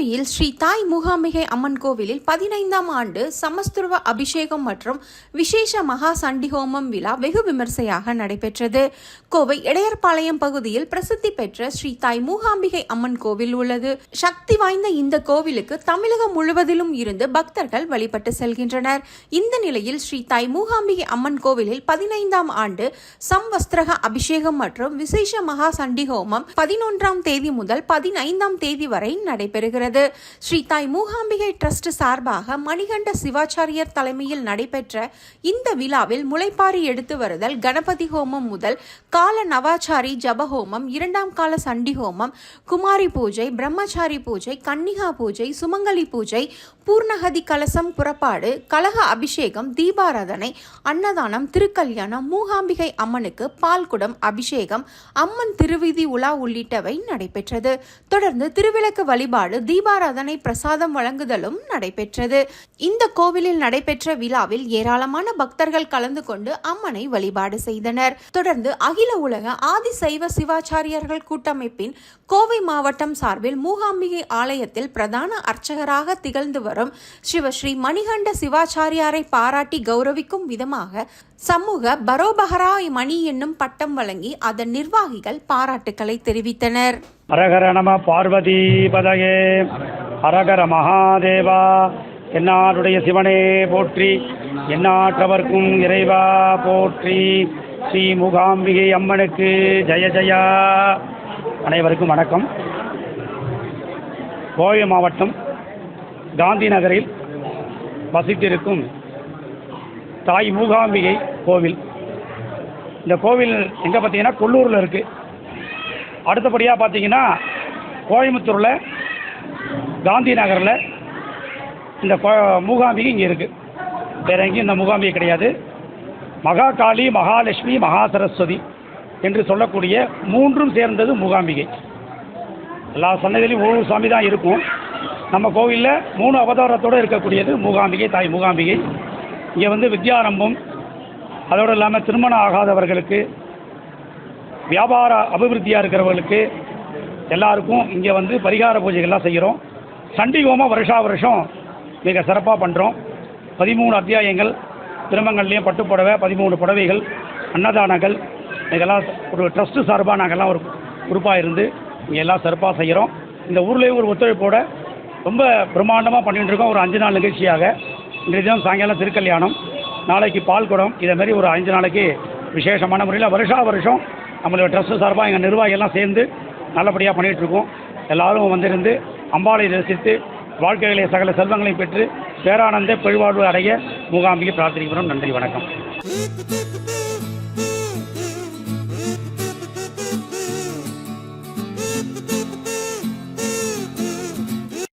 கோவையில் ஸ்ரீ தாய் மூகாம்பிகை அம்மன் கோவிலில் பதினைந்தாம் ஆண்டு சமஸ்துருவ அபிஷேகம் மற்றும் விசேஷ மகா சண்டிஹோமம் விழா வெகு விமர்சையாக நடைபெற்றது. கோவை இடையர்பாளையம் பகுதியில் பிரசித்தி பெற்ற ஸ்ரீ தாய் மூகாம்பிகை அம்மன் கோவில் உள்ளது. சக்தி வாய்ந்த இந்த கோவிலுக்கு தமிழகம் முழுவதிலும் இருந்து பக்தர்கள் வழிபட்டு செல்கின்றனர். இந்த நிலையில் ஸ்ரீ தாய் மூகாம்பிகை அம்மன் கோவிலில் பதினைந்தாம் ஆண்டு சம்வஸ்திரக அபிஷேகம் மற்றும் விசேஷ மகா சண்டி ஹோமம் பதினொன்றாம் தேதி முதல் பதினைந்தாம் தேதி வரை நடைபெறுகிறது. ஸ்ரீ தாய் மூகாம்பிகை ட்ரஸ்ட் சார்பாக மணிகண்ட சிவாச்சாரியர் தலைமையில் நடைபெற்ற இந்த விழாவில் முளைப்பாரி எடுத்து வருதல் கணபதி ஹோமம் முதல் கால நவாச்சாரி ஜபஹோமம் இரண்டாம் கால சண்டி ஹோமம் குமாரி பூஜை பிரம்மச்சாரி பூஜை கன்னிகா பூஜை சுமங்கலி பூஜை பூர்ணகதி கலசம் புறப்பாடு கலக அபிஷேகம் தீபாராதனை அன்னதானம் திருக்கல்யாணம் மூகாம்பிகை அம்மனுக்கு பால்குடம் அபிஷேகம் அம்மன் திருவிதி உலா உள்ளிட்டவை நடைபெற்றது. தொடர்ந்து திருவிளக்கு வழிபாடு தீபாராதனை பிரசாதம் வழங்குதலும் நடைபெற்றது. இந்த கோவிலில் நடைபெற்ற விழாவில் ஏராளமான பக்தர்கள் கலந்து கொண்டு அம்மனை வழிபாடு செய்தனர். தொடர்ந்து அகில உலக ஆதிசைவ சிவாச்சாரியர்கள் கூட்டமைப்பின் கோவை மாவட்டம் சார்பில் மூகாம்பிகை ஆலயத்தில் பிரதான அர்ச்சகராக திகழ்ந்து வரும் சிவஸ்ரீ மணிகண்ட சிவாச்சாரியாரை பாராட்டி கௌரவிக்கும் விதமாக சமூக பரோபகரா மணி என்னும் பட்டம் வழங்கி அதன் நிர்வாகிகள் பாராட்டுக்களை தெரிவித்தனர். ஹரஹர நம பார்வதி பதகே ஹரஹர மகாதேவா என்னாருடைய சிவனே போற்றி எந்நாட்டவர்க்கும் இறைவா போற்றி. ஸ்ரீ மூகாம்பிகை அம்மனுக்கு ஜெய ஜெயா. அனைவருக்கும் வணக்கம். கோவை மாவட்டம் காந்தி நகரில் வசித்திருக்கும் தாய் மூகாம்பிகை கோவில். இந்த கோவில் எங்கே பார்த்தீங்கன்னா கொல்லூரில் இருக்குது அடுத்தபடியாக பார்த்தீங்கன்னா கோயம்புத்தூரில் காந்தி நகரில் இந்த மூகாம்பிகை இங்கே இருக்குது வேறு எங்கேயும் இந்த மூகாம்பிகை கிடையாது. மகாகாளி மகாலட்சுமி மகா சரஸ்வதி என்று சொல்லக்கூடிய மூன்றும் சேர்ந்தது மூகாம்பிகை. எல்லா சன்னதிலையும் ஒவ்வொரு சாமி தான் இருக்கும். நம்ம கோவிலில் மூணு அவதாரத்தோடு இருக்கக்கூடியது மூகாம்பிகை தாய் மூகாம்பிகை. இங்கே வந்து வித்யாரம்பம் அதோடு இல்லாமல் திருமணம் ஆகாதவர்களுக்கு வியாபார அபிவிருத்தியாக இருக்கிறவர்களுக்கு எல்லாருக்கும் இங்கே வந்து பரிகார பூஜைகள்லாம் செய்கிறோம். சண்டி ஹோமம் வருஷா வருஷம் மிக சிறப்பாக பண்ணுறோம். பதிமூணு அத்தியாயங்கள் திருமங்கல்லையும் பட்டுப்புடவை பதிமூணு புடவைகள் அன்னதானங்கள் இதெல்லாம் ஒரு ட்ரஸ்ட்டு சார்பாக நாங்கள்லாம் ஒரு குரூப்பாக இருந்து இங்கே எல்லாம் சிறப்பாக செய்கிறோம். இந்த ஊர்லேயும் ஒரு ஒத்துழைப்போட ரொம்ப பிரம்மாண்டமாக பண்ணிகிட்டு இருக்கோம். ஒரு அஞ்சு நாள் நிகழ்ச்சியாக. இன்றைய தினம் சாயங்காலம் திருக்கல்யாணம். நாளைக்கு பால்குடம். இதேமாரி ஒரு அஞ்சு நாளைக்கு விசேஷமான முறையில் வருஷா வருஷம் நம்மளோட ட்ரஸ்ட்டு சார்பாக எங்கள் நிர்வாகிகள்லாம் சேர்ந்து நல்லபடியாக பண்ணிகிட்டு இருக்கோம் எல்லாரும் வந்திருந்து அம்பாளை ரசித்து வாழ்க்கைகளை சகல செல்வங்களையும் பெற்று பேரானந்த பெருவாழ்வு அடைய மூகாம்பிகை பிரார்த்தனைக்கிறோம் நன்றி வணக்கம்.